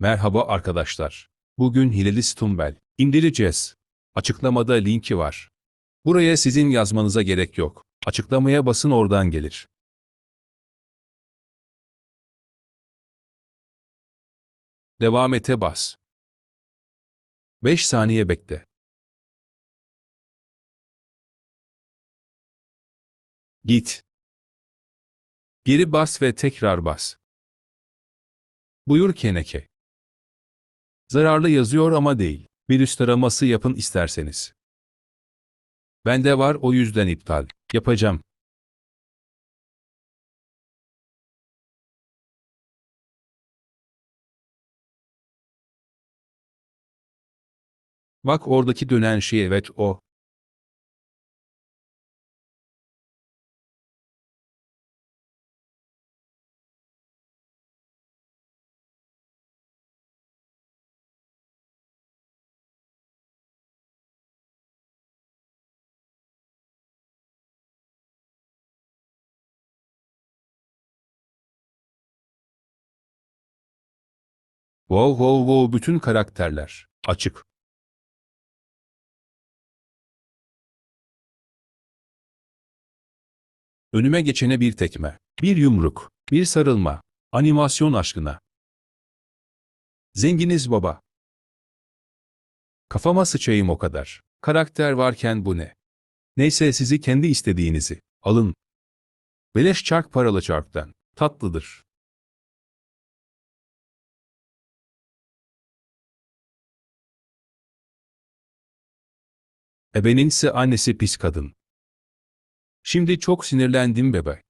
Merhaba arkadaşlar. Bugün Hileli Stumbel indireceğiz. Açıklamada linki var. Buraya sizin yazmanıza gerek yok. Açıklamaya basın oradan gelir. Devam ete bas. 5 saniye bekle. Git. Geri bas ve tekrar bas. Buyur Keneke. Zararlı yazıyor ama değil. Virüs taraması yapın isterseniz. Bende var o yüzden iptal. Yapacağım. Bak oradaki dönen şey evet o. Wow wow wow bütün karakterler. Açık. Önüme geçene bir tekme, bir yumruk, bir sarılma. Animasyon aşkına. Zenginiz baba. Kafama sıçayım o kadar. Karakter varken bu ne? Neyse sizi kendi istediğinizi alın. Beleş çark paralı çarktan. Tatlıdır. Ebeninse annesi pis kadın. Şimdi çok sinirlendim bebe.